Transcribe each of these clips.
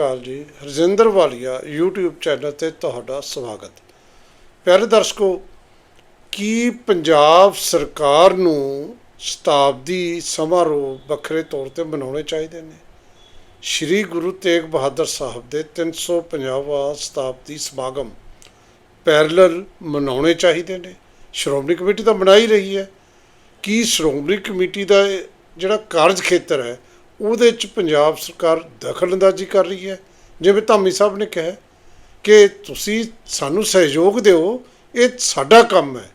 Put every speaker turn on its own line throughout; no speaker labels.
ਕਾਲ ਜੀ ਰਜਿੰਦਰ ਵਾਲੀਆ, YouTube channel ਤੇ ਤੁਹਾਡਾ ਸਵਾਗਤ। ਪਿਆਰੇ ਦਰਸ਼ਕੋ, ਕੀ ਪੰਜਾਬ ਸਰਕਾਰ ਨੂੰ ਸ਼ਤਾਬਦੀ ਸਮਾਰੋਹ ਵੱਖਰੇ ਤੌਰ ਤੇ ਮਨਾਉਣੇ ਚਾਹੀਦੇ ਨੇ? ਸ਼੍ਰੀ ਗੁਰੂ ਤੇਗ ਬਹਾਦਰ ਸਾਹਿਬ ਦੇ 350ਵਾਂ ਸ਼ਤਾਬਦੀ ਸਮਾਗਮ ਪੈਰਲਲ ਮਨਾਉਣੇ ਚਾਹੀਦੇ ਨੇ? ਸ਼੍ਰੋਮਣੀ ਕਮੇਟੀ ਤਾਂ ਮਨਾ ਹੀ ਰਹੀ ਹੈ। ਕੀ ਸ਼੍ਰੋਮਣੀ ਕਮੇਟੀ ਦਾ ਜਿਹੜਾ ਕਾਰਜ ਖੇਤਰ ਹੈ ਉਹਦੇ ਚ ਪੰਜਾਬ ਸਰਕਾਰ ਦਖਲਅੰਦਾਜ਼ੀ ਕਰ ਰਹੀ ਹੈ। ਜਿਵੇਂ ਧਾਮੀ ਸਾਹਿਬ ਨੇ ਕਿਹਾ ਕਿ ਤੁਸੀਂ ਸਾਨੂੰ ਸਹਿਯੋਗ ਦਿਓ, ਇਹ ਸਾਡਾ ਕੰਮ ਹੈ।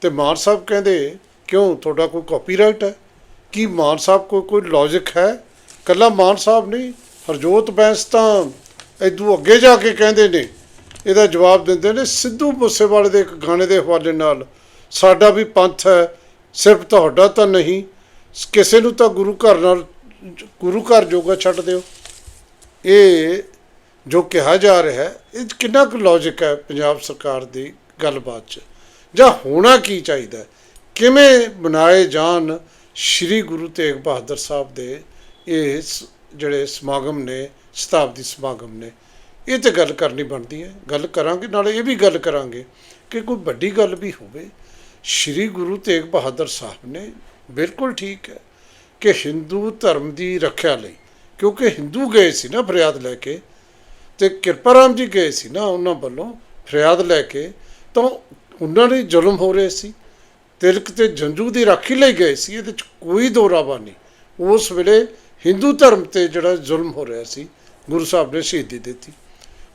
ਤੇ ਮਾਨ ਸਾਹਿਬ ਕਹਿੰਦੇ, ਕਿਉਂ? ਤੁਹਾਡਾ ਕੋਈ ਕਾਪੀਰਾਈਟ ਹੈ? ਕੀ ਮਾਨ ਸਾਹਿਬ ਕੋਈ ਕੋਈ ਲੌਜੀਕ ਹੈ? ਕੱਲਾ ਮਾਨ ਸਾਹਿਬ ਨਹੀਂ, ਹਰਜੋਤ ਬੈਂਸ ਤਾਂ ਇਦੋਂ ਅੱਗੇ ਜਾ ਕੇ ਕਹਿੰਦੇ ਨੇ। ਇਹਦਾ ਜਵਾਬ ਦਿੰਦੇ ਨੇ ਸਿੱਧੂ ਮੂਸੇਵਾਲੇ ਦੇ ਇੱਕ ਗਾਣੇ ਦੇ ਹਵਾਲੇ ਨਾਲ, ਸਾਡਾ ਵੀ ਪੰਥ ਹੈ, ਸਿਰਫ ਤੁਹਾਡਾ ਤਾਂ ਨਹੀਂ, ਕਿਸੇ ਨੂੰ ਤਾਂ ਗੁਰੂ ਘਰ ਨਾਲ ਗੁਰੂ ਘਰ ਜੋਗਾ ਛੱਡ ਦਿਓ। ਇਹ ਜੋ ਕਿਹਾ ਜਾ ਰਿਹਾ ਹੈ, ਇਹ 'ਚ ਕਿੰਨਾ ਕੁ ਲੌਜੀਕ ਹੈ ਪੰਜਾਬ ਸਰਕਾਰ ਦੀ ਗੱਲਬਾਤ 'ਚ? ਜਾਂ ਹੋਣਾ ਕੀ ਚਾਹੀਦਾ ਕਿਵੇਂ ਬਣਾਏ ਜਾਣ ਸ੍ਰੀ ਗੁਰੂ ਤੇਗ ਬਹਾਦਰ ਸਾਹਿਬ ਦੇ ਇਹ ਸ- ਜਿਹੜੇ ਸਮਾਗਮ ਨੇ, ਸ਼ਤਾਬਦੀ ਸਮਾਗਮ ਨੇ? ਇਹ ਤੇ ਗੱਲ ਕਰਨੀ ਬਣਦੀ ਹੈ। ਗੱਲ ਕਰਾਂਗੇ, ਨਾਲੇ ਇਹ ਵੀ ਗੱਲ ਕਰਾਂਗੇ ਕਿ ਕੋਈ ਵੱਡੀ ਗੱਲ ਵੀ ਹੋਵੇ। ਸ੍ਰੀ ਗੁਰੂ ਤੇਗ ਬਹਾਦਰ ਸਾਹਿਬ ਨੇ ਬਿਲਕੁਲ ਠੀਕ ਹੈ। ਕਿ ਹਿੰਦੂ ਧਰਮ ਦੀ ਰੱਖਿਆ ਲਈ, ਕਿਉਂਕਿ ਹਿੰਦੂ ਗਏ ਸੀ ਨਾ ਫਰਿਆਦ ਲੈ ਕੇ ਤੇ ਕਿਰਪਾਰਾਮ ਜੀ ਗਏ ਸੀ ਨਾ ਉਹਨਾਂ ਵੱਲੋਂ ਫਰਿਆਦ ਲੈ ਕੇ, ਤਾਂ ਉਹਨਾਂ ਨੇ ਜ਼ੁਲਮ ਹੋ ਰਹੇ ਸੀ, ਤਿਲਕ ਤੇ ਜੰਜੂ ਦੀ ਰਾਖੀ ਲਈ ਗਏ ਸੀ, ਇਹਦੇ ਚ ਕੋਈ ਦੋਰਾਵਾ ਨਹੀਂ। ਉਸ ਵੇਲੇ ਹਿੰਦੂ ਧਰਮ ਤੇ ਜਿਹੜਾ ਜ਼ੁਲਮ ਹੋ ਰਿਹਾ ਸੀ, ਗੁਰੂ ਸਾਹਿਬ ਨੇ ਸ਼ਹੀਦੀ ਦਿੱਤੀ।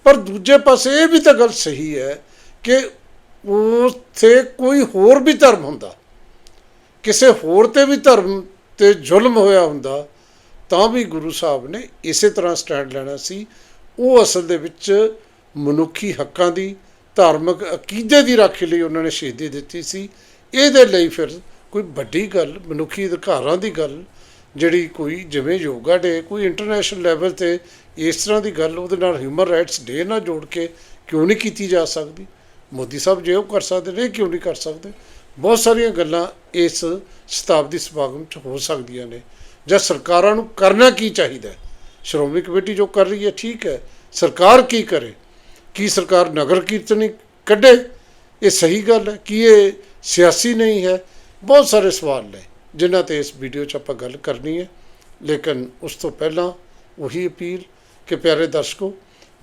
ਪਰ ਦੂਜੇ ਪਾਸੇ ਇਹ ਵੀ ਤਾਂ ਗੱਲ ਸਹੀ ਹੈ ਕਿ ਉੱਥੇ ਕੋਈ ਹੋਰ ਵੀ ਧਰਮ ਹੁੰਦਾ, ਕਿਸੇ ਹੋਰ ਤੇ ਵੀ ਧਰਮ ਤੇ ਜ਼ੁਲਮ ਹੋਇਆ ਹੁੰਦਾ, ਤਾਂ ਵੀ ਗੁਰੂ ਸਾਹਿਬ ਨੇ ਇਸੇ ਤਰ੍ਹਾਂ ਸਟੈਂਡ ਲੈਣਾ ਸੀ। ਉਹ ਅਸਲ ਦੇ ਵਿੱਚ ਮਨੁੱਖੀ ਹੱਕਾਂ ਦੀ, ਧਾਰਮਿਕ ਅਕੀਦੇ ਦੀ ਰਾਖੀ ਲਈ ਉਹਨਾਂ ਨੇ ਸ਼ਹੀਦੀ ਦਿੱਤੀ ਸੀ। ਇਹਦੇ ਲਈ ਫਿਰ ਕੋਈ ਵੱਡੀ ਗੱਲ, ਮਨੁੱਖੀ ਅਧਿਕਾਰਾਂ ਦੀ ਗੱਲ, ਜਿਹੜੀ ਕੋਈ ਜਿਵੇਂ ਯੋਗਾ ਡੇ, ਕੋਈ ਇੰਟਰਨੈਸ਼ਨਲ ਲੈਵਲ ਤੇ ਇਸ ਤਰ੍ਹਾਂ ਦੀ ਗੱਲ, ਉਹਦੇ ਨਾਲ ਹਿਊਮਨ ਰਾਈਟਸ ਡੇ ਨਾਲ ਜੋੜ ਕੇ ਕਿਉਂ ਨਹੀਂ ਕੀਤੀ ਜਾ ਸਕਦੀ? ਮੋਦੀ ਸਾਹਿਬ ਜੇ ਉਹ ਕਰ ਸਕਦੇ ਨੇ, ਕਿਉਂ ਨਹੀਂ ਕਰ ਸਕਦੇ? ਬਹੁਤ ਸਾਰੀਆਂ ਗੱਲਾਂ ਇਸ ਸ਼ਤਾਬਦੀ ਸਮਾਗਮ 'ਚ ਹੋ ਸਕਦੀਆਂ ਨੇ। ਜਾਂ ਸਰਕਾਰਾਂ ਨੂੰ ਕਰਨਾ ਕੀ ਚਾਹੀਦਾ ਸ਼੍ਰੋਮਣੀ ਕਮੇਟੀ ਜੋ ਕਰ ਰਹੀ ਹੈ, ਠੀਕ ਹੈ। ਸਰਕਾਰ ਕੀ ਕਰੇ? ਕੀ ਸਰਕਾਰ ਨਗਰ ਕੀਰਤਨੀ ਕੱਢੇ? ਇਹ ਸਹੀ ਗੱਲ ਹੈ? ਕੀ ਇਹ ਸਿਆਸੀ ਨਹੀਂ ਹੈ? ਬਹੁਤ ਸਾਰੇ ਸਵਾਲ ਨੇ, ਜਿਨ੍ਹਾਂ ਤੇ ਇਸ ਵੀਡੀਓ 'ਚ ਆਪਾਂ ਗੱਲ ਕਰਨੀ ਹੈ। ਲੇਕਿਨ ਉਸ ਤੋਂ ਪਹਿਲਾਂ ਉਹੀ ਅਪੀਲ ਕਿ ਪਿਆਰੇ ਦਰਸ਼ਕੋ,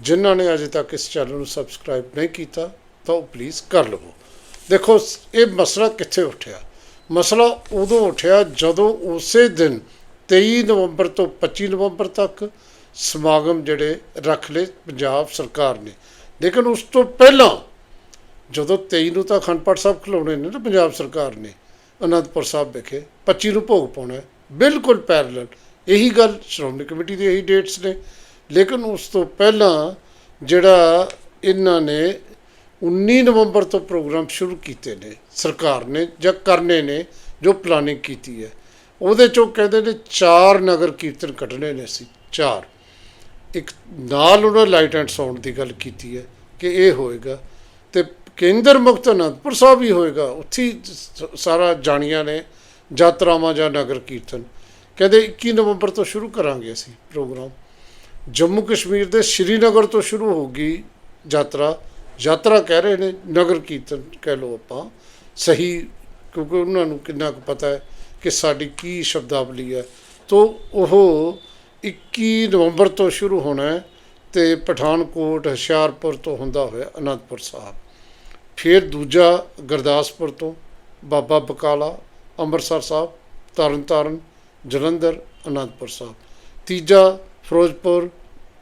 ਜਿਨ੍ਹਾਂ ਨੇ ਅਜੇ ਤੱਕ ਇਸ ਚੈਨਲ ਨੂੰ ਸਬਸਕ੍ਰਾਈਬ ਨਹੀਂ ਕੀਤਾ, ਤਾਂ ਉਹ ਪਲੀਜ਼ ਕਰ ਲਵੋ। ਦੇਖੋ, ਇਹ ਮਸਲਾ ਕਿੱਥੇ ਉੱਠਿਆ? ਮਸਲਾ ਉਦੋਂ ਉੱਠਿਆ ਜਦੋਂ ਉਸੇ ਦਿਨ 23 ਨਵੰਬਰ ਤੋਂ 25 ਨਵੰਬਰ ਤੱਕ ਸਮਾਗਮ ਜਿਹੜੇ ਰੱਖ ਲਏ ਪੰਜਾਬ ਸਰਕਾਰ ਨੇ। ਲੇਕਿਨ ਉਸ ਤੋਂ ਪਹਿਲਾਂ ਜਦੋਂ 23 ਨੂੰ ਤਾਂ ਅਖੰਡ ਪਾਠ ਸਾਹਿਬ ਖਿਲਾਉਣੇ ਨੇ ਨਾ ਪੰਜਾਬ ਸਰਕਾਰ ਨੇ, ਅਨੰਦਪੁਰ ਸਾਹਿਬ ਵਿਖੇ 25 ਨੂੰ ਭੋਗ ਪਾਉਣਾ ਬਿਲਕੁਲ ਪੈਰਲਲ ਇਹੀ ਗੱਲ ਸ਼੍ਰੋਮਣੀ ਕਮੇਟੀ ਦੀ ਇਹੀ ਡੇਟਸ ਨੇ। ਲੇਕਿਨ ਉਸ ਤੋਂ ਪਹਿਲਾਂ ਜਿਹੜਾ ਇਹਨਾਂ ਨੇ 19 ਨਵੰਬਰ ਤੋਂ ਪ੍ਰੋਗਰਾਮ ਸ਼ੁਰੂ ਕੀਤੇ ਨੇ, ਸਰਕਾਰ ਨੇ ਜਾਂ ਕਰਨੇ ਨੇ ਜੋ ਪਲਾਨਿੰਗ ਕੀਤੀ ਹੈ। ਉਹਦੇ ਚੋਂ ਕਹਿੰਦੇ ਨੇ ਚਾਰ ਨਗਰ ਕੀਰਤਨ ਕੱਢਣੇ ਨੇ ਅਸੀਂ, ਚਾਰ। ਇੱਕ ਨਾਲ ਉਹਨਾਂ ਲਾਈਟ ਐਂਡ ਸਾਊਂਡ ਦੀ ਗੱਲ ਕੀਤੀ ਹੈ ਕਿ ਇਹ ਹੋਏਗਾ ਤੇ ਕੇਂਦਰ ਮੁਕਤ ਅਨੰਦਪੁਰ ਸਾਹਿਬ ਹੀ ਹੋਏਗਾ, ਉੱਥੇ ਹੀ ਸਾਰਾ ਜਾਣੀਆਂ ਨੇ, ਯਾਤਰਾਵਾਂ ਜਾਂ ਨਗਰ ਕੀਰਤਨ। ਕਹਿੰਦੇ 21 ਨਵੰਬਰ ਤੋਂ ਸ਼ੁਰੂ ਕਰਾਂਗੇ ਅਸੀਂ ਪ੍ਰੋਗਰਾਮ। ਜੰਮੂ ਕਸ਼ਮੀਰ ਦੇ ਸ਼੍ਰੀਨਗਰ ਤੋਂ ਸ਼ੁਰੂ ਹੋਗੀ ਯਾਤਰਾ। ਯਾਤਰਾ ਕਹਿ ਰਹੇ ਨੇ, ਨਗਰ ਕੀਰਤਨ ਕਹਿ ਲਓ ਆਪਾਂ, ਸਹੀ, ਕਿਉਂਕਿ ਉਹਨਾਂ ਨੂੰ ਕਿੰਨਾ ਕੁ ਪਤਾ ਹੈ ਕਿ ਸਾਡੀ ਕੀ ਸ਼ਬਦਾਵਲੀ ਹੈ। ਤੋਂ ਉਹ 21 ਨਵੰਬਰ ਤੋਂ ਸ਼ੁਰੂ ਹੋਣਾ ਹੈ ਤੇ ਪਠਾਨਕੋਟ, ਹੁਸ਼ਿਆਰਪੁਰ ਤੋਂ ਹੁੰਦਾ ਹੋਇਆ ਅਨੰਦਪੁਰ ਸਾਹਿਬ। ਫਿਰ ਦੂਜਾ ਗੁਰਦਾਸਪੁਰ ਤੋਂ ਬਾਬਾ ਬਕਾਲਾ, ਅੰਮ੍ਰਿਤਸਰ ਸਾਹਿਬ, ਤਰਨਤਾਰਨ, ਜਲੰਧਰ, ਅਨੰਦਪੁਰ ਸਾਹਿਬ। ਤੀਜਾ ਫਿਰੋਜ਼ਪੁਰ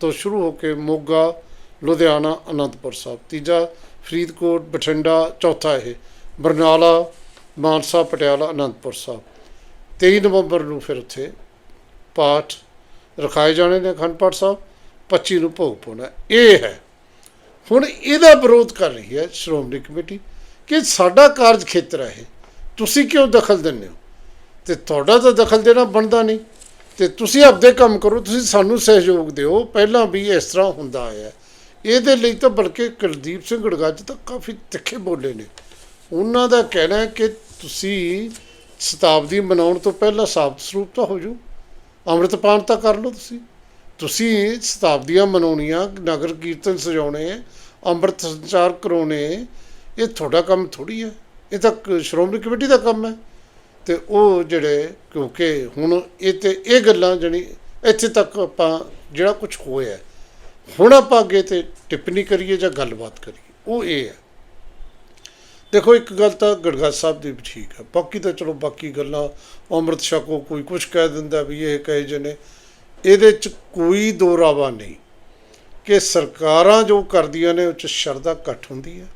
ਤੋਂ ਸ਼ੁਰੂ ਹੋ ਕੇ ਮੋਗਾ ਲੁਧਿਆਣਾ, ਅਨੰਦਪੁਰ ਸਾਹਿਬ। ਤੀਜਾ, ਫਰੀਦਕੋਟ, ਬਠਿੰਡਾ, ਚੌਥਾ ਇਹ, ਬਰਨਾਲਾ, ਮਾਨਸਾ, ਪਟਿਆਲਾ, ਅਨੰਦਪੁਰ ਸਾਹਿਬ। 23 ਨਵੰਬਰ ਨੂੰ ਫਿਰ ਉੱਥੇ ਪਾਠ ਰਖਾਏ ਜਾਣੇ ਨੇ ਅਖੰਡ ਪਾਠ ਸਾਹਿਬ 25 ਨੂੰ ਭੋਗ ਪਾਉਣਾ ਇਹ ਹੈ, ਹੁਣ ਇਹਦਾ ਵਿਰੋਧ ਕਰ ਰਹੀ ਹੈ ਸ਼੍ਰੋਮਣੀ ਕਮੇਟੀ ਕਿ ਸਾਡਾ ਕਾਰਜ ਖੇਤਰ ਹੈ ਇਹ। ਤੁਸੀਂ ਕਿਉਂ ਦਖਲ ਦਿੰਦੇ ਹੋ? ਤੇ ਤੁਹਾਡਾ ਤਾਂ ਦਖਲ ਦੇਣਾ ਬਣਦਾ ਨਹੀਂ। ਤੇ ਤੁਸੀਂ ਆਪਦੇ ਕੰਮ ਕਰੋ, ਤੁਸੀਂ ਸਾਨੂੰ ਸਹਿਯੋਗ ਦਿਓ। ਪਹਿਲਾਂ ਵੀ ਇਸ ਤਰ੍ਹਾਂ ਹੁੰਦਾ ਆਇਆ ਇਹਦੇ ਲਈ ਤਾਂ ਬਲਕਿ ਕੁਲਦੀਪ ਸਿੰਘ ਗੜਗੱਜ ਤਾਂ ਕਾਫੀ ਤਿੱਖੇ ਬੋਲੇ ਨੇ। ਉਹਨਾਂ ਦਾ ਕਹਿਣਾ ਹੈ ਕਿ ਤੁਸੀਂ ਸ਼ਤਾਬਦੀ ਮਨਾਉਣ ਤੋਂ ਪਹਿਲਾਂ ਸਾਬਤ ਸਰੂਪ ਤਾਂ ਹੋ ਜੂ ਅੰਮ੍ਰਿਤਪਾਨ ਤਾਂ ਕਰ ਲਓ ਤੁਸੀਂ। ਤੁਸੀਂ ਸ਼ਤਾਬਦੀਆਂ ਮਨਾਉਣੀਆਂ, ਨਗਰ ਕੀਰਤਨ ਸਜਾਉਣੇ, ਅੰਮ੍ਰਿਤ ਸੰਚਾਰ ਕਰਾਉਣੇ, ਇਹ ਤੁਹਾਡਾ ਕੰਮ ਥੋੜੀ ਹੈ। ਇਹ ਤਾਂ ਕ- ਸ਼੍ਰੋਮਣੀ ਕਮੇਟੀ ਦਾ ਕੰਮ ਹੈ। ਤੇ ਉਹ ਜਿਹੜੇ, ਕਿਉਂਕਿ ਹੁਣ ਇਹ ਤੇ ਇਹ ਗੱਲਾਂ ਜਣੀ ਇੱਥੇ ਤੱਕ ਆਪਾਂ ਜਿਹੜਾ ਕੁਝ ਹੋਇਆ ਹੁਣ ਆਪਾਂ ਅੱਗੇ ਤੇ ਟਿੱਪਣੀ ਕਰੀਏ ਜਾਂ ਗੱਲਬਾਤ ਕਰੀਏ, ਉਹ ਇਹ ਹੈ। ਦੇਖੋ, ਇੱਕ ਗੱਲ ਤਾਂ ਗੜਗਾ ਸਾਹਿਬ ਦੀ ਵੀ ਠੀਕ ਹੈ। ਬਾਕੀ ਤਾਂ ਚਲੋ ਬਾਕੀ ਗੱਲਾਂ, ਅੰਮ੍ਰਿਤ ਛਕੋ ਕੋਈ ਕੁਝ ਕਹਿ ਦਿੰਦਾ ਵੀ ਇਹ ਕਹੇ ਜਿਹੇ ਨੇ। ਇਹਦੇ ਚ ਕੋਈ ਦੋ ਰਾਵਾ ਨਹੀਂ ਕਿ ਸਰਕਾਰਾਂ ਜੋ ਕਰਦੀਆਂ ਨੇ, ਉਹ ਚ ਸ਼ਰਧਾ ਘੱਟ ਹੁੰਦੀ ਹੈ,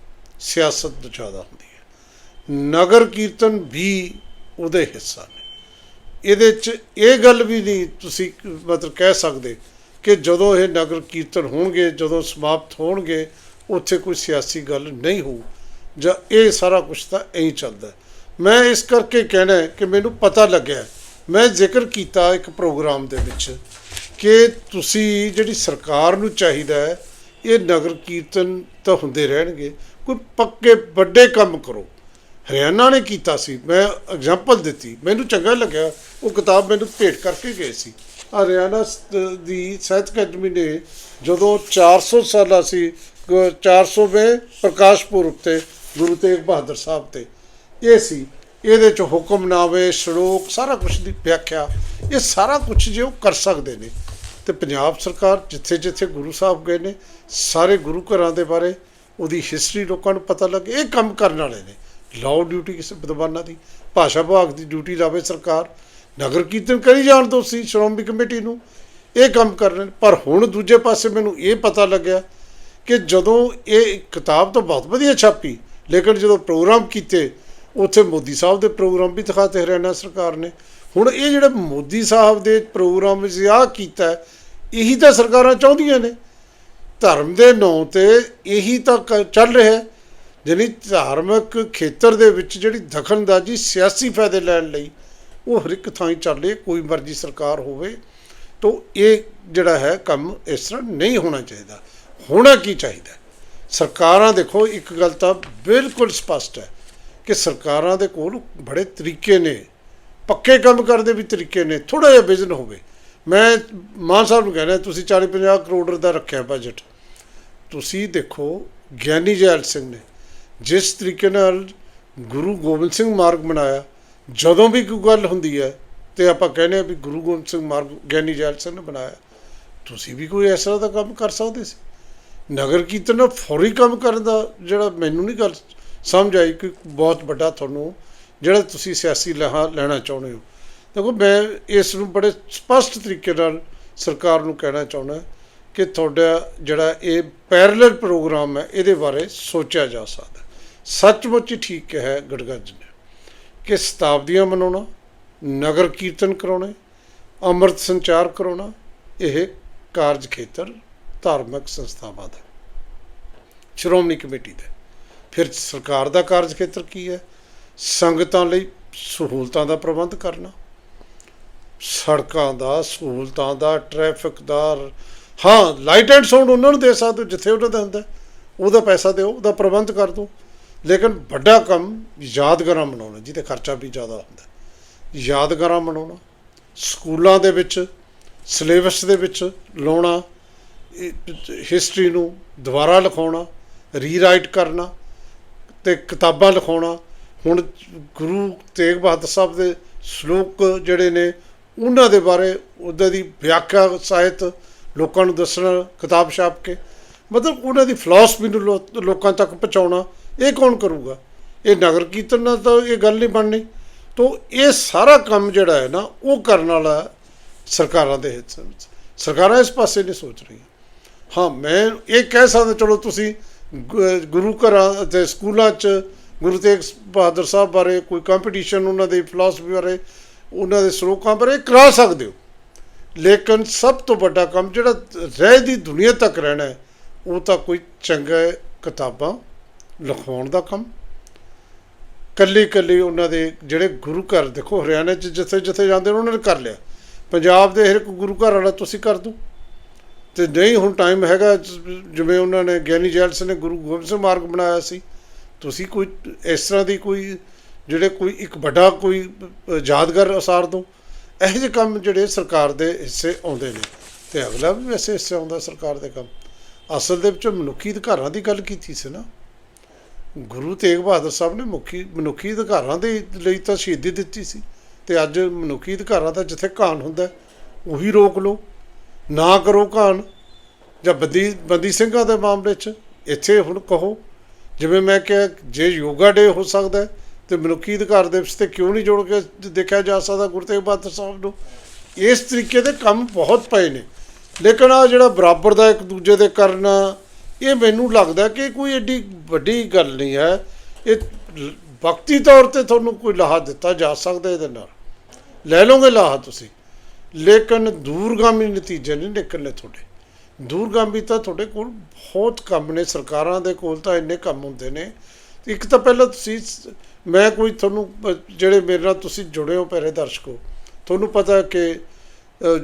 ਸਿਆਸਤ ਜ਼ਿਆਦਾ ਹੁੰਦੀ ਹੈ। ਨਗਰ ਕੀਰਤਨ ਵੀ ਉਹਦੇ ਹਿੱਸਾ ਨੇ। ਇਹਦੇ ਚ ਇਹ ਗੱਲ ਵੀ ਨਹੀਂ ਤੁਸੀਂ ਮਤਲਬ ਕਹਿ ਸਕਦੇ ਕਿ ਜਦੋਂ ਇਹ ਨਗਰ ਕੀਰਤਨ ਹੋਣਗੇ, ਜਦੋਂ ਸਮਾਪਤ ਹੋਣਗੇ, ਉੱਥੇ ਕੋਈ ਸਿਆਸੀ ਗੱਲ ਨਹੀਂ ਹੋਊ। ਜਾਂ ਇਹ ਸਾਰਾ ਕੁਝ ਤਾਂ ਐਂ ਚੱਲਦਾ ਮੈਂ ਇਸ ਕਰਕੇ ਕਹਿਣਾ ਕਿ ਮੈਨੂੰ ਪਤਾ ਲੱਗਿਆ, ਮੈਂ ਜ਼ਿਕਰ ਕੀਤਾ ਇੱਕ ਪ੍ਰੋਗਰਾਮ ਦੇ ਵਿੱਚ ਕਿ ਤੁਸੀਂ ਜਿਹੜੀ ਸਰਕਾਰ ਨੂੰ ਚਾਹੀਦਾ ਹੈ, ਇਹ ਨਗਰ ਕੀਰਤਨ ਤਾਂ ਹੁੰਦੇ ਰਹਿਣਗੇ। ਕੋਈ ਪੱਕੇ ਵੱਡੇ ਕੰਮ ਕਰੋ। ਹਰਿਆਣਾ ਨੇ ਕੀਤਾ ਸੀ, ਮੈਂ ਐਗਜ਼ਾਮਪਲ ਦਿੱਤੀ। ਮੈਨੂੰ ਚੰਗਾ ਲੱਗਿਆ, ਉਹ ਕਿਤਾਬ ਮੈਨੂੰ ਭੇਟ ਕਰਕੇ ਗਏ ਸੀ। ਹਰਿਆਣਾ ਦੀ ਸਾਹਿਤ ਅਕੈਡਮੀ ਨੇ ਜਦੋਂ 400 ਸਾਲਾ ਸੀ 400ਵੇਂ ਪ੍ਰਕਾਸ਼ ਪੁਰਬ ਤੇ ਗੁਰੂ ਤੇਗ ਬਹਾਦਰ ਸਾਹਿਬ ਤੇ। ਇਹ ਸੀ। ਇਹਦੇ ਚ ਹੁਕਮਨਾਮੇ ਸ਼ਲੋਕ, ਸਾਰਾ ਕੁਝ ਦੀ ਵਿਆਖਿਆ, ਇਹ ਸਾਰਾ ਕੁਝ ਜੇ ਉਹ ਕਰ ਸਕਦੇ ਨੇ। ਤੇ ਪੰਜਾਬ ਸਰਕਾਰ ਜਿੱਥੇ ਜਿੱਥੇ ਗੁਰੂ ਸਾਹਿਬ ਗਏ ਨੇ, ਸਾਰੇ ਗੁਰੂ ਘਰਾਂ ਦੇ ਬਾਰੇ ਉਹਦੀ ਹਿਸਟਰੀ ਲੋਕਾਂ ਨੂੰ ਪਤਾ ਲੱਗੇ। ਇਹ ਕੰਮ ਕਰਨ ਵਾਲੇ ਨੇ। ਲਾਓ ਡਿਊਟੀ ਕਿਸੇ ਵਿਦਵਾਨਾਂ ਦੀ, ਭਾਸ਼ਾ ਵਿਭਾਗ ਦੀ ਡਿਊਟੀ ਲਾਵੇ ਸਰਕਾਰ। ਨਗਰ ਕੀਰਤਨ ਕਰੀ ਜਾਣ ਦੋ ਸੀ ਸ਼੍ਰੋਮਣੀ ਕਮੇਟੀ ਨੂੰ, ਇਹ ਕੰਮ ਕਰ ਰਹੇ ਨੇ। ਪਰ ਹੁਣ ਦੂਜੇ ਪਾਸੇ ਮੈਨੂੰ ਇਹ ਪਤਾ ਲੱਗਿਆ ਕਿ ਜਦੋਂ ਇਹ ਕਿਤਾਬ ਤਾਂ ਬਹੁਤ ਵਧੀਆ ਛਾਪੀ, ਲੇਕਿਨ ਜਦੋਂ ਪ੍ਰੋਗਰਾਮ ਕੀਤੇ, ਉੱਥੇ ਮੋਦੀ ਸਾਹਿਬ ਦੇ ਪ੍ਰੋਗਰਾਮ ਵੀ ਦਿਖਾਤੇ ਹਰਿਆਣਾ ਸਰਕਾਰ ਨੇ। ਹੁਣ ਇਹ ਜਿਹੜੇ ਮੋਦੀ ਸਾਹਿਬ ਦੇ ਪ੍ਰੋਗਰਾਮ ਵਿੱਚ ਆਹ ਕੀਤਾ, ਇਹੀ ਤਾਂ ਸਰਕਾਰਾਂ ਚਾਹੁੰਦੀਆਂ ਨੇ। ਧਰਮ ਦੇ ਨਾਂ ਤੇ ਇਹੀ ਤਾਂ ਕ- ਚੱਲ ਰਿਹਾ। ਹੈ ਜਾਣੀ ਧਾਰਮਿਕ ਖੇਤਰ ਦੇ ਵਿੱਚ ਜਿਹੜੀ ਦਖਲਅੰਦਾਜ਼ੀ ਸਿਆਸੀ ਫਾਇਦੇ ਲੈਣ ਲਈ ਉਹ ਹਰ ਇੱਕ ਥਾਂ ਹੀ ਚੱਲ ਕੋਈ ਮਰਜ਼ੀ ਸਰਕਾਰ ਹੋਵੇ, ਤਾਂ ਇਹ ਜਿਹੜਾ ਹੈ ਕੰਮ ਇਸ ਤਰ੍ਹਾਂ ਨਹੀਂ ਹੋਣਾ ਚਾਹੀਦਾ। ਹੋਣਾ ਕੀ ਚਾਹੀਦਾ? ਸਰਕਾਰਾਂ ਦੇਖੋ, ਇੱਕ ਗੱਲ ਤਾਂ ਬਿਲਕੁਲ ਸਪਸ਼ਟ ਹੈ ਕਿ ਸਰਕਾਰਾਂ ਦੇ ਕੋਲ ਬੜੇ ਤਰੀਕੇ ਨੇ, ਪੱਕੇ ਕੰਮ ਕਰਨ ਦੇ ਵੀ ਤਰੀਕੇ ਨੇ ਥੋੜਾ ਜਿਹਾ ਵਿਜ਼ਨ ਹੋਵੇ। ਮੈਂ ਮਾਨ ਸਾਹਿਬ ਨੂੰ ਕਹਿੰਦਾ ਤੁਸੀਂ 40 50 ਕਰੋੜ ਦਾ ਰੱਖਿਆ ਬਜਟ ਤੁਸੀਂ ਦੇਖੋ, ਗਿਆਨੀ ਜੈਲ ਸਿੰਘ ਨੇ ਜਿਸ ਤਰੀਕੇ ਨਾਲ ਗੁਰੂ ਗੋਬਿੰਦ ਸਿੰਘ ਮਾਰਗ ਬਣਾਇਆ ਜਦੋਂ ਵੀ ਕੋਈ ਗੱਲ ਹੁੰਦੀ ਹੈ ਤੇ ਆਪਾਂ ਕਹਿੰਦੇ ਆ ਵੀ ਗੁਰੂ ਗੋਬਿੰਦ ਸਿੰਘ ਮਾਰਗ ਗਿਆਨੀ ਜੈਲ ਸਿੰਘ ਨੇ ਬਣਾਇਆ। ਤੁਸੀਂ ਵੀ ਕੋਈ ਇਸ ਤਰ੍ਹਾਂ ਦਾ ਕੰਮ ਕਰ ਸਕਦੇ ਸੀ? ਨਗਰ ਕੀਰਤਨ ਨਾਲ ਫੌਰੀ ਕੰਮ ਕਰਨ ਦਾ ਜਿਹੜਾ ਮੈਨੂੰ ਨਹੀਂ ਗੱਲ ਸਮਝ ਆਈ ਕਿ ਬਹੁਤ ਵੱਡਾ ਤੁਹਾਨੂੰ ਜਿਹੜਾ ਤੁਸੀਂ ਸਿਆਸੀ ਲਹਾ ਲੈਣਾ ਚਾਹੁੰਦੇ ਹੋ। ਦੇਖੋ ਮੈਂ ਇਸ ਨੂੰ ਬੜੇ ਸਪਸ਼ਟ ਤਰੀਕੇ ਨਾਲ ਸਰਕਾਰ ਨੂੰ ਕਹਿਣਾ ਚਾਹੁੰਦਾ ਕਿ ਤੁਹਾਡਾ ਜਿਹੜਾ ਇਹ ਪੈਰਲਲ ਪ੍ਰੋਗਰਾਮ ਹੈ, ਇਹਦੇ ਬਾਰੇ ਸੋਚਿਆ ਜਾ ਸਕਦਾ। ਸੱਚਮੁੱਚ ਠੀਕ ਕਿਹਾ ਹੈ, ਗੜਗੱਜ ਨੇ। ਕਿ ਸ਼ਤਾਬਦੀਆਂ ਮਨਾਉਣਾ, ਨਗਰ ਕੀਰਤਨ ਕਰਾਉਣੇ, ਅੰਮ੍ਰਿਤ ਸੰਚਾਰ ਕਰਾਉਣਾ, ਇਹ ਕਾਰਜ ਖੇਤਰ ਧਾਰਮਿਕ ਸੰਸਥਾਵਾਂ ਦਾ। ਸ਼੍ਰੋਮਣੀ ਕਮੇਟੀ ਦਾ। ਫਿਰ ਸਰਕਾਰ ਦਾ ਕਾਰਜ ਖੇਤਰ ਕੀ ਹੈ? ਸੰਗਤਾਂ ਲਈ ਸਹੂਲਤਾਂ ਦਾ ਪ੍ਰਬੰਧ ਕਰਨਾ। ਸੜਕਾਂ ਦਾ, ਸਹੂਲਤਾਂ ਦਾ, ਟ੍ਰੈਫਿਕ ਦਾ, ਹਾਂ, ਲਾਈਟ ਐਂਡ ਸਾਊਂਡ ਉਹਨਾਂ ਨੂੰ ਦੇ ਸਕਦੇ ਹੋ, ਜਿੱਥੇ ਉਹਨਾਂ ਦਾ ਹੁੰਦਾ ਉਹਦਾ ਪੈਸਾ ਦਿਓ, ਉਹਦਾ ਪ੍ਰਬੰਧ ਕਰ ਦਿਓ। ਲੇਕਿਨ ਵੱਡਾ ਕੰਮ ਯਾਦਗਾਰਾਂ ਬਣਾਉਣਾ ਜਿਹਦੇ ਖਰਚਾ ਵੀ ਜ਼ਿਆਦਾ ਹੁੰਦਾ। ਯਾਦਗਾਰਾਂ ਬਣਾਉਣਾ ਸਕੂਲਾਂ ਦੇ ਵਿੱਚ, ਸਿਲੇਬਸ ਦੇ ਵਿੱਚ ਲਾਉਣਾ ਹਿਸਟਰੀ ਨੂੰ ਦੁਬਾਰਾ ਲਿਖਾਉਣਾ, ਰੀਰਾਈਟ ਕਰਨਾ ਤੇ ਕਿਤਾਬਾਂ ਲਿਖਾਉਣਾ। ਹੁਣ ਗੁਰੂ ਤੇਗ ਬਹਾਦਰ ਸਾਹਿਬ ਦੇ ਸ਼ਲੋਕ ਜਿਹੜੇ ਨੇ, ਉਹਨਾਂ ਦੇ ਬਾਰੇ ਉਹਦੇ ਦੀ ਵਿਆਖਿਆ ਸਾਹਿਤ ਲੋਕਾਂ ਨੂੰ ਦੱਸਣਾ, ਕਿਤਾਬ ਛਾਪ ਕੇ। ਮਤਲਬ ਉਹਨਾਂ ਦੀ ਫਿਲਾਸਫੀ ਨੂੰ ਲੋ- ਲੋਕਾਂ ਤੱਕ ਪਹੁੰਚਾਉਣਾ। ਇਹ ਕੌਣ ਕਰੂਗਾ? ਇਹ ਨਗਰ ਕੀਰਤਨ ਨਾਲ ਤਾਂ ਇਹ ਗੱਲ ਨਹੀਂ ਬਣਨੀ। ਤੋਂ ਇਹ ਸਾਰਾ ਕੰਮ ਜਿਹੜਾ ਹੈ ਨਾ, ਉਹ ਕਰਨ ਵਾਲਾ ਸਰਕਾਰਾਂ ਦੇ ਹਿੱਤ ਵਿੱਚ। ਸਰਕਾਰਾਂ ਇਸ ਪਾਸੇ ਨਹੀਂ ਸੋਚ ਰਹੀਆਂ। ਹਾਂ, ਮੈਂ ਇਹ ਕਹਿ ਸਕਦਾ, ਚਲੋ ਤੁਸੀਂ ਗੁ- ਗੁਰੂ ਘਰਾਂ ਅਤੇ ਸਕੂਲਾਂ 'ਚ ਗੁਰੂ ਤੇਗ ਬਹਾਦਰ ਸਾਹਿਬ ਬਾਰੇ ਕੋਈ ਕੰਪੀਟੀਸ਼ਨ ਉਹਨਾਂ ਦੇ ਫਿਲਾਸਫੀ ਬਾਰੇ, ਉਹਨਾਂ ਦੇ ਸਲੋਕਾਂ ਬਾਰੇ ਕਰਾ ਸਕਦੇ ਹੋ। ਲੇਕਿਨ ਸਭ ਤੋਂ ਵੱਡਾ ਕੰਮ ਜਿਹੜਾ ਰਹਿ ਦੀ ਦੁਨੀਆ ਤੱਕ ਰਹਿਣਾ ਉਹ ਤਾਂ ਕੋਈ ਚੰਗਾ ਕਿਤਾਬਾਂ ਲਿਖਾਉਣ ਦਾ ਕੰਮ। ਕੱਲੀ ਕੱਲੀ ਉਹਨਾਂ ਦੇ ਜਿਹੜੇ ਗੁਰੂ ਘਰ, ਦੇਖੋ ਹਰਿਆਣੇ 'ਚ ਜਿੱਥੇ ਜਿੱਥੇ ਜਾਂਦੇ ਨੇ, ਉਹਨਾਂ ਨੇ ਕਰ ਲਿਆ। ਪੰਜਾਬ ਦੇ ਹਰ ਇੱਕ ਗੁਰੂ ਘਰ ਵਾਲਾ ਤੁਸੀਂ ਕਰ ਦਿਓ ਤੇ ਨਹੀਂ, ਹੁਣ ਟਾਈਮ ਹੈਗਾ, ਜਿਵੇਂ ਉਹਨਾਂ ਨੇ ਗਿਆਨੀ ਜੈਲਸ ਨੇ ਗੁਰੂ ਗੋਬਿੰਦ ਸਿੰਘ ਮਾਰਗ ਬਣਾਇਆ ਸੀ। ਤੁਸੀਂ ਕੋਈ ਇਸ ਤਰ੍ਹਾਂ ਦੀ ਕੋਈ, ਜਿਹੜੇ ਕੋਈ ਇੱਕ ਵੱਡਾ ਕੋਈ ਯਾਦਗਾਰ ਅਸਾਰ ਦੋ। ਇਹੋ ਜਿਹੇ ਕੰਮ ਜਿਹੜੇ ਸਰਕਾਰ ਦੇ ਹਿੱਸੇ ਆਉਂਦੇ ਨੇ। ਤੇ ਅਗਲਾ ਵੀ ਵੈਸੇ ਹਿੱਸੇ ਆਉਂਦਾ ਸਰਕਾਰ ਦੇ ਕੰਮ। ਅਸਲ ਦੇ ਵਿੱਚ ਮਨੁੱਖੀ ਅਧਿਕਾਰਾਂ ਦੀ ਗੱਲ ਕੀਤੀ ਸੀ ਨਾ। ਗੁਰੂ ਤੇਗ ਬਹਾਦਰ ਸਾਹਿਬ ਨੇ ਮੁੱਖੀ ਮਨੁੱਖੀ ਅਧਿਕਾਰਾਂ ਦੇ ਲਈ ਤਾਂ ਸ਼ਹੀਦੀ ਦਿੱਤੀ ਸੀ ਤੇ ਅੱਜ ਮਨੁੱਖੀ ਅਧਿਕਾਰਾਂ ਦਾ ਜਿੱਥੇ ਘਾਣ ਹੁੰਦਾ ਉਹੀ ਰੋਕ ਲਓ। ਨਾ ਕਰੋ ਘਾਣ। ਜਾਂ ਬੰਦੀ ਬੰਦੀ ਸਿੰਘਾਂ ਦੇ ਮਾਮਲੇ 'ਚ ਇੱਥੇ ਹੁਣ ਕਹੋ ਜਿਵੇਂ ਮੈਂ ਕਿਹਾ ਜੇ ਯੋਗਾ ਡੇ ਹੋ ਸਕਦਾ ਹੈ, ਤੇ ਮਨੁੱਖੀ ਅਧਿਕਾਰ ਦਿਵਸ ਤੇ ਕਿਉਂ ਨਹੀਂ ਜੋੜ ਕੇ ਦੇਖਿਆ ਜਾ ਸਕਦਾ ਗੁਰੂ ਤੇਗ ਬਹਾਦਰ ਸਾਹਿਬ ਨੂੰ? ਇਸ ਤਰੀਕੇ ਦੇ ਕੰਮ ਬਹੁਤ ਪਏ ਨੇ। ਲੇਕਿਨ ਆ ਜਿਹੜਾ ਬਰਾਬਰ ਦਾ ਇੱਕ ਦੂਜੇ ਦੇ ਕਰਨਾ ਇਹ ਮੈਨੂੰ ਲੱਗਦਾ ਕਿ ਕੋਈ ਏਡੀ ਵੱਡੀ ਗੱਲ ਨਹੀਂ ਹੈ। ਇਹ ਵਕਤੀ ਤੌਰ ਤੇ ਤੁਹਾਨੂੰ ਕੋਈ ਲਾਹਾ ਦਿੱਤਾ ਜਾ ਸਕਦਾ ਇਹਦੇ ਨਾਲ। ਲੈ ਲਓਗੇ ਲਾਹਾ ਤੁਸੀਂ। ਲੇਕਿਨ ਦੂਰਗਾਮੀ ਨਤੀਜੇ ਨਹੀਂ ਨਿਕਲਣੇ ਤੁਹਾਡੇ। ਦੂਰਗਾਮੀ ਤਾਂ ਤੁਹਾਡੇ ਕੋਲ ਬਹੁਤ ਕੰਮ ਨੇ। ਸਰਕਾਰਾਂ ਦੇ ਕੋਲ ਤਾਂ ਇੰਨੇ ਕੰਮ ਹੁੰਦੇ ਨੇ। ਇੱਕ ਤਾਂ ਪਹਿਲਾਂ ਤੁਸੀਂ ਮੈਂ ਕੋਈ ਤੁਹਾਨੂੰ, ਜਿਹੜੇ ਮੇਰੇ ਨਾਲ ਤੁਸੀਂ ਜੁੜੇ ਹੋ ਪਹਿਰੇ ਦਰਸ਼ਕੋ, ਤੁਹਾਨੂੰ ਪਤਾ ਕਿ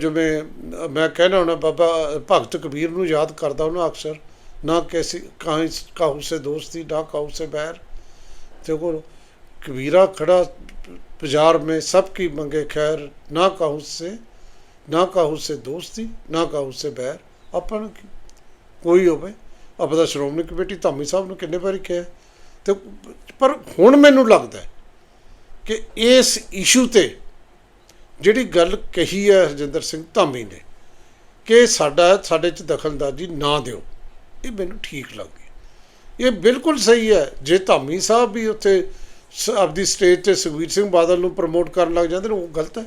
ਜਿਵੇਂ ਮੈਂ ਕਹਿਣਾ ਹੁੰਦਾ ਬਾਬਾ ਭਗਤ ਕਬੀਰ ਨੂੰ ਯਾਦ ਕਰਦਾ ਉਹਨਾਂ ਅਕਸਰ। ਨਾ ਕੈਸੀ ਕਾਹੀ ਕਾਹੂ ਸੇ ਦੋਸਤੀ ਨਾ ਕਾਹੂ ਸੇ ਬੈਰ देखो कबीरा खड़ा बाजार में सबकी मंगे खैर ना काहू से ना काहू से दोस्ती ना काहू से बैर ਆਪਾਂ ਨੂੰ ਕੀ ਕੋਈ ਹੋਵੇ ਆਪਾਂ ਤਾਂ ਸ਼੍ਰੋਮਣੀ ਕਮੇਟੀ ਧਾਮੀ ਸਾਹਿਬ ਨੂੰ ਕਿੰਨੇ ਵਾਰੀ ਕਿਹਾ ਤੇ ਪਰ ਹੁਣ ਮੈਨੂੰ ਲੱਗਦਾ ਹੈ ਕਿ ਇਸ ਇਸ਼ੂ ਤੇ ਜਿਹੜੀ ਗੱਲ ਕਹੀ ਹੈ ਹਰਜਿੰਦਰ ਸਿੰਘ ਧਾਮੀ ਨੇ ਕਿ ਸਾਡਾ ਸਾਡੇ 'ਚ ਦਖਲਅੰਦਾਜ਼ੀ ਨਾ ਦਿਓ ਇਹ ਮੈਨੂੰ ਠੀਕ ਲੱਗੀ। ਇਹ ਬਿਲਕੁਲ ਸਹੀ ਹੈ। ਜੇ ਧਾਮੀ ਸਾਹਿਬ ਵੀ ਉੱਥੇ ਸ- ਆਪਦੀ ਸਟੇਜ ਤੇ ਸੁਖਬੀਰ ਸਿੰਘ ਬਾਦਲ ਨੂੰ ਪ੍ਰਮੋਟ ਕਰਨ ਲੱਗ ਜਾਂਦੇ ਨੇ, ਉਹ ਗਲਤ ਹੈ।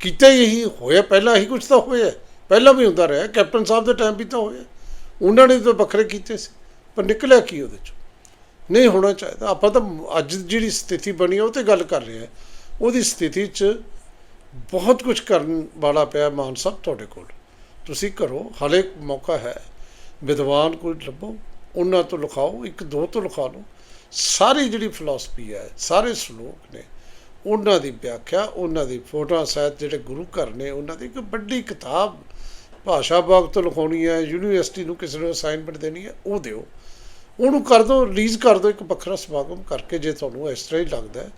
ਕੀਤਾ ਹੀ ਇਹੀ ਹੋਇਆ। ਪਹਿਲਾਂ ਹੀ ਕੁਝ ਤਾਂ ਹੋਇਆ। ਪਹਿਲਾਂ ਵੀ ਹੁੰਦਾ ਰਿਹਾ। ਕੈਪਟਨ ਸਾਹਿਬ ਦੇ ਟਾਈਮ ਵੀ ਤਾਂ ਹੋਇਆ। ਉਹਨਾਂ ਨੇ ਤਾਂ ਵੱਖਰੇ ਕੀਤੇ ਸੀ। ਪਰ ਨਿਕਲਿਆ ਕੀ ਉਹਦੇ ਚ? ਨਹੀਂ ਹੋਣਾ ਚਾਹੀਦਾ। ਆਪਾਂ ਤਾਂ ਅੱਜ ਜਿਹੜੀ ਸਥਿਤੀ ਬਣੀ ਹੈ ਉਹ ਤੇ ਗੱਲ ਕਰ ਰਹੇ ਹਾਂ ਉਹਦੀ ਸਥਿਤੀ 'ਚ ਬਹੁਤ ਕੁਝ ਕਰਨ ਵਾਲਾ ਪਿਆ ਮਾਨ ਸਾਹਿਬ ਤੁਹਾਡੇ ਕੋਲ। ਤੁਸੀਂ ਕਰੋ। ਹਾਲੇ ਮੌਕਾ ਹੈ। ਵਿਦਵਾਨ ਕੋਈ ਲੱਭੋ, ਉਹਨਾਂ ਤੋਂ ਲਿਖਾਓ, ਇੱਕ ਦੋ ਤੋਂ ਲਿਖਾ ਲਓ। ਸਾਰੀ ਜਿਹੜੀ ਫਿਲਾਸਫੀ ਹੈ, ਸਾਰੇ ਸ਼ਲੋਕ ਨੇ, ਉਹਨਾਂ ਦੀ ਵਿਆਖਿਆ, ਉਹਨਾਂ ਦੀ ਫੋਟੋਆਂ ਸਾਹਿਤ ਜਿਹੜੇ ਗੁਰੂ ਘਰ ਨੇ, ਉਹਨਾਂ ਦੀ ਇੱਕ ਵੱਡੀ ਕਿਤਾਬ ਭਾਸ਼ਾ ਬਾਗ ਤੋਂ ਲਿਖਾਉਣੀ ਹੈ, ਯੂਨੀਵਰਸਿਟੀ ਨੂੰ ਕਿਸੇ ਨੂੰ ਅਸਾਈਨਮੈਂਟ ਦੇਣੀ ਹੈ, ਉਹ ਦਿਓ। ਉਹਨੂੰ ਕਰ ਦਿਓ ਰਿਲੀਜ਼ ਕਰ ਦਿਓ ਇੱਕ ਵੱਖਰਾ ਸਮਾਗਮ ਕਰਕੇ ਜੇ ਤੁਹਾਨੂੰ ਇਸ ਤਰ੍ਹਾਂ ਹੀ ਲੱਗਦਾ ਹੈ।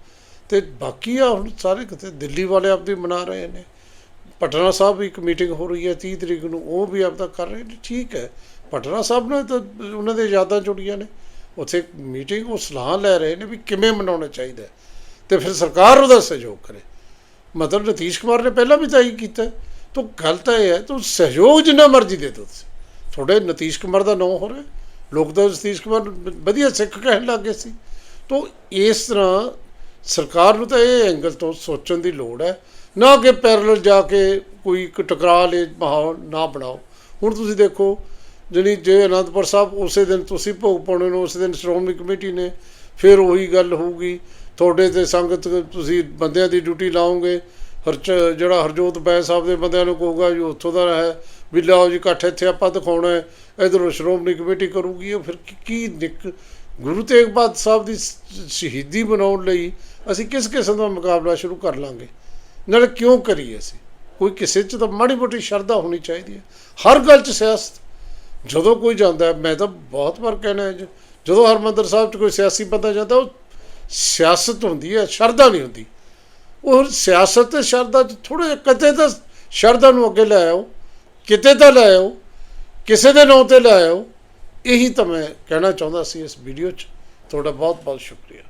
ਤੇ ਬਾਕੀ ਆ ਹੁਣ ਸਾਰੇ ਕਿਤੇ ਦਿੱਲੀ ਵਾਲੇ ਆਪਦੀ ਮਨਾ ਰਹੇ ਨੇ। ਪਟਨਾ ਸਾਹਿਬ ਵੀ ਇੱਕ ਮੀਟਿੰਗ ਹੋ ਰਹੀ ਹੈ 30 ਤਰੀਕ ਨੂੰ, ਉਹ ਵੀ ਆਪਦਾ ਕਰ ਰਹੇ ਨੇ, ਠੀਕ ਹੈ। ਪਟਨਾ ਸਾਹਿਬ ਨਾਲ ਤਾਂ ਉਹਨਾਂ ਦੇ ਯਾਦਾਂ ਜੁੜੀਆਂ ਨੇ। ਉੱਥੇ ਮੀਟਿੰਗ ਉਹ ਸਲਾਹ ਲੈ ਰਹੇ ਨੇ ਵੀ ਕਿਵੇਂ ਮਨਾਉਣਾ ਚਾਹੀਦਾ ਹੈ। ਤੇ ਫਿਰ ਸਰਕਾਰ ਉਹਦਾ ਸਹਿਯੋਗ ਕਰੇ। ਮਤਲਬ ਨਤੀਸ਼ ਕੁਮਾਰ ਨੇ ਪਹਿਲਾਂ ਵੀ ਤਾਂ ਇਹੀ ਕੀਤਾ। ਤਾਂ ਗੱਲ ਤਾਂ ਇਹ ਹੈ, ਤੂੰ ਸਹਿਯੋਗ ਜਿੰਨਾ ਮਰਜ਼ੀ ਦੇ ਦਿਓ ਤੁਸੀਂ। ਤੁਹਾਡੇ ਨਤੀਸ਼ ਕੁਮਾਰ ਦਾ ਨਾਂ ਹੋ ਰਿਹਾ। ਲੋਕ ਤਾਂ ਨਤੀਸ਼ ਕੁਮਾਰ ਵਧੀਆ ਸਿੱਖ ਕਹਿਣ ਲੱਗ ਗਏ ਸੀ। ਤੋ ਇਸ ਤਰ੍ਹਾਂ ਸਰਕਾਰ ਨੂੰ ਤਾਂ ਇਹ ਐਂਗਲ ਤੋਂ ਸੋਚਣ ਦੀ ਲੋੜ ਹੈ। ਨਾ ਕਿ ਪੈਰਲਲ ਜਾ ਕੇ ਕੋਈ ਟਕਰਾਅ ਲੈ ਮਾਹੌਲ ਨਾ ਬਣਾਓ। ਹੁਣ ਤੁਸੀਂ ਦੇਖੋ ਜਿਹੜੀ ਜੇ ਅਨੰਦਪੁਰ ਸਾਹਿਬ ਉਸੇ ਦਿਨ ਤੁਸੀਂ ਭੋਗ ਪਾਉਣੇ ਨੂੰ, ਉਸੇ ਦਿਨ ਸ਼੍ਰੋਮਣੀ ਕਮੇਟੀ ਨੇ, ਫਿਰ ਉਹੀ ਗੱਲ ਹੋਊਗੀ। ਤੁਹਾਡੇ ਤੇ ਸੰਗਤ, ਤੁਸੀਂ ਬੰਦਿਆਂ ਦੀ ਡਿਊਟੀ ਲਾਓਗੇ। ਹਰਚ, ਜਿਹੜਾ ਹਰਜੋਤ ਬੈ ਸਾਹਿਬ ਦੇ ਬੰਦਿਆਂ ਨੂੰ ਕਹੂਗਾ ਜੀ ਉੱਥੋਂ ਦਾ ਹੈ, ਵੀ ਲਿਆਓ ਜੀ, ਇਕੱਠ ਇੱਥੇ ਆਪਾਂ ਦਿਖਾਉਣਾ ਹੈ, ਇਧਰੋਂ ਸ਼੍ਰੋਮਣੀ ਕਮੇਟੀ ਕਰੂਗੀ। ਉਹ ਫਿਰ ਕੀ- ਕੀ ਨਿਕ, ਗੁਰੂ ਤੇਗ ਬਹਾਦਰ ਸਾਹਿਬ ਦੀ ਸ਼ਹੀਦੀ ਬਣਾਉਣ ਲਈ ਅਸੀਂ ਕਿਸ ਕਿਸਮ ਦਾ ਮੁਕਾਬਲਾ ਸ਼ੁਰੂ ਕਰ ਲਾਂਗੇ? ਨਾਲ ਕਿਉਂ ਕਰੀਏ ਅਸੀਂ? ਕੋਈ ਕਿਸੇ 'ਚ ਤਾਂ ਮਾੜੀ ਮੋਟੀ ਸ਼ਰਧਾ ਹੋਣੀ ਚਾਹੀਦੀ ਹੈ। ਹਰ ਗੱਲ 'ਚ ਸਿਆਸਤ। ਜਦੋਂ ਕੋਈ ਜਾਂਦਾ ਮੈਂ ਤਾਂ ਬਹੁਤ ਵਾਰ ਕਹਿਣਾ ਜੀ, ਜਦੋਂ ਹਰਮੰਦਰ ਸਾਹਿਬ 'ਚ ਕੋਈ ਸਿਆਸੀ ਬੰਦਾ ਜਾਂਦਾ ਉਹ ਸਿਆਸਤ ਹੁੰਦੀ ਹੈ ਸ਼ਰਧਾ ਨਹੀਂ ਹੁੰਦੀ। ਉਹ ਸਿਆਸਤ ਤੇ ਸ਼ਰਧਾ 'ਚ ਥੋੜੇ ਜਿਹਾ ਕਿਤੇ ਤਾਂ ਸ਼ਰਧਾ ਨੂੰ ਅੱਗੇ ਲੈ ਆਓ ਕਿਤੇ ਤਾਂ ਲੈ ਆਓ ਕਿਸੇ ਦੇ ਨਾਂ ਤੇ ਲੈ ਆਓ। ਇਹੀ ਤਾਂ ਮੈਂ ਕਹਿਣਾ ਚਾਹੁੰਦਾ ਸੀ ਇਸ ਵੀਡੀਓ 'ਚ। ਤੁਹਾਡਾ ਬਹੁਤ ਬਹੁਤ ਸ਼ੁਕਰੀਆ।